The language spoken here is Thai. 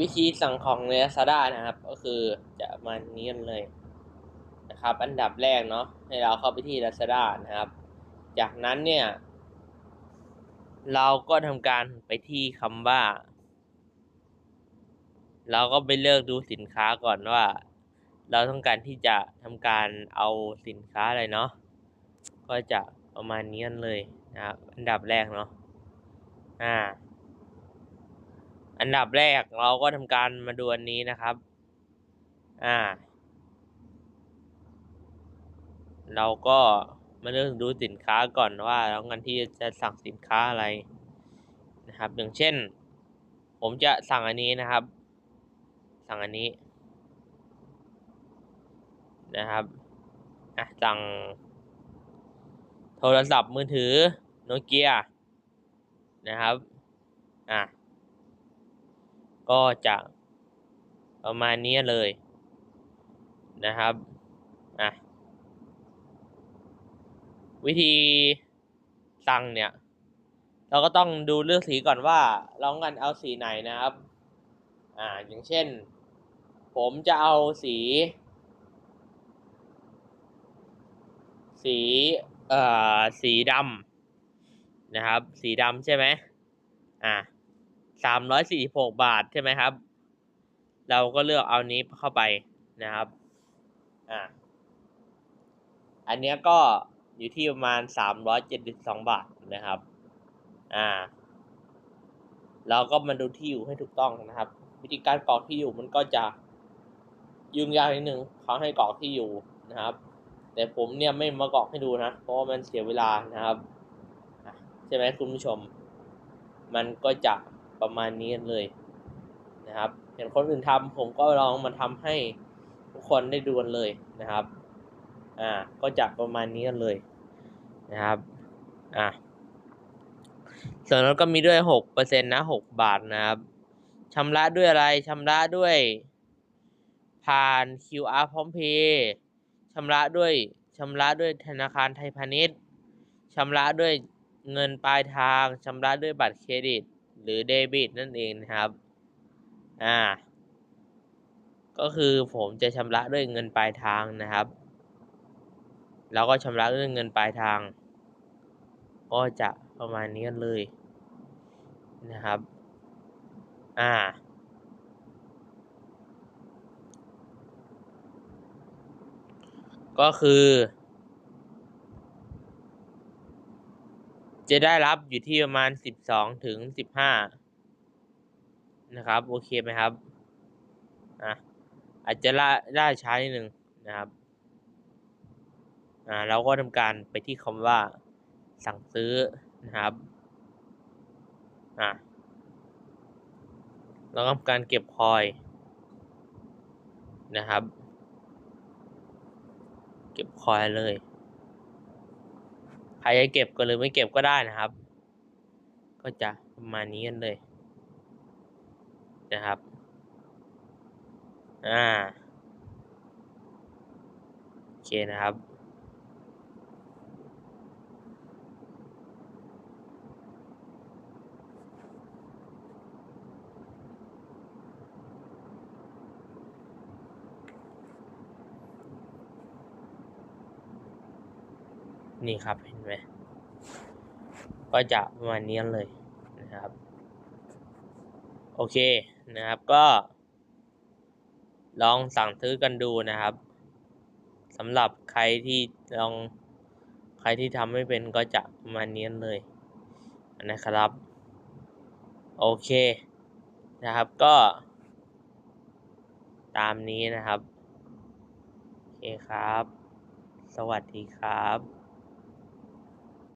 วิธีสั่งของใน Lazada นะครับ ก็คือจะมานี้กันเลยนะครับ อันดับแรกเนาะให้เราเข้าไปที่ Lazada นะครับ จากนั้นเนี่ย เราก็ทำการไปที่คำว่า เราก็ไปเลือกดูสินค้าก่อนว่า เราต้องการที่จะทำการเอาสินค้าอะไรเนาะก็จะประมาณนี้กันเลยนะครับ อันดับแรกเนาะอ่า อันดับแรกเราก็ทำการมาดูอันนี้นะครับ อ่า เราก็มาเลือกดูสินค้าก่อนว่าเรากันที่จะสั่งสินค้าอะไรนะครับ อย่างเช่น ผมจะสั่งอันนี้นะครับ สั่งอันนี้ นะครับอะสั่ง โทรศัพท์มือถือโนเกียนะครับ อะ ก็จะประมาณนี้เลยนะครับอะวิธีสั่งเนี่ย เราก็ต้องดูเลือกสีก่อนว่าเราต้องการเอาสีไหนนะครับ อ่าอย่างเช่น ผมจะเอาสี สีเอ่อสีดำนะครับ สีดำใช่ไหมอ่า สามร้อยสี่สิบหกบาทใช่ไหมครับ เราก็เลือกเอานี้เข้าไปนะครับ อ่า อันเนี้ยก็อยู่ที่ประมาณสามร้อยเจ็ดสิบสองบาทนะครับ อ่า เราก็มาดูที่อยู่ให้ถูกต้องนะครับ วิธีการกรอกที่อยู่มันก็จะยุ่งยากนิดนึงเขาให้กรอกที่อยู่นะครับ แต่ผมเนี่ยไม่มากรอกให้ดูนะ เพราะว่ามันเสียเวลานะครับ ใช่ไหมคุณผู้ชม มันก็จะ ประมาณนี้เลยนะครับเห็นคนอื่นทำผมก็ลองมาทำให้ทุกคนได้ดูกันเลยนะครับ อ่า ก็จะประมาณนี้กันเลยนะครับ อ่าส่วนลดก็มีด้วยหกเปอร์เซ็นต์นะหกบาทนะครับชำระด้วยอะไรชำระด้วย ผ่าน QR พร้อมเพย์ชำระด้วยชำระด้วยธนาคารไทยพาณิชย์ชำระด้วยเงินปลายทางชำระด้วยบัตรเครดิต หรือเดบิตนั่นเองนะครับอ่าก็คือผมจะชำระด้วยเงินปลายทางนะครับ แล้วก็ชำระด้วยเงินปลายทาง ก็จะประมาณนี้กันเลยนะครับ อ่า ก็คือ จะได้รับอยู่ที่ประมาณสิบสองถึงสิบห้านะครับ โอเคไหมครับอะอาจจะล่าล่าช้านิดนึงนะครับอ่าเราก็ทำการไปที่คำว่าสั่งซื้อนะครับอะแล้วก็การเก็บคอยนะครับ เก็บคอยเลย รจะเก็บก็หรือไม่เก็บก็ได้นะครับ ก็จะประมาณนี้กันเลยนะครับ อ่า โอเคนะครับ นี่ครับเห็นไหมก็จะประมาณนี้เลยนะครับ โอเคนะครับก็ ลองสั่งซื้อกันดูนะครับสำหรับใครที่ลองใครที่ทำไม่เป็นก็จะประมาณนี้เลยนะครับ โอเคนะครับก็ ตามนี้นะครับ โอเคครับ สวัสดีครับ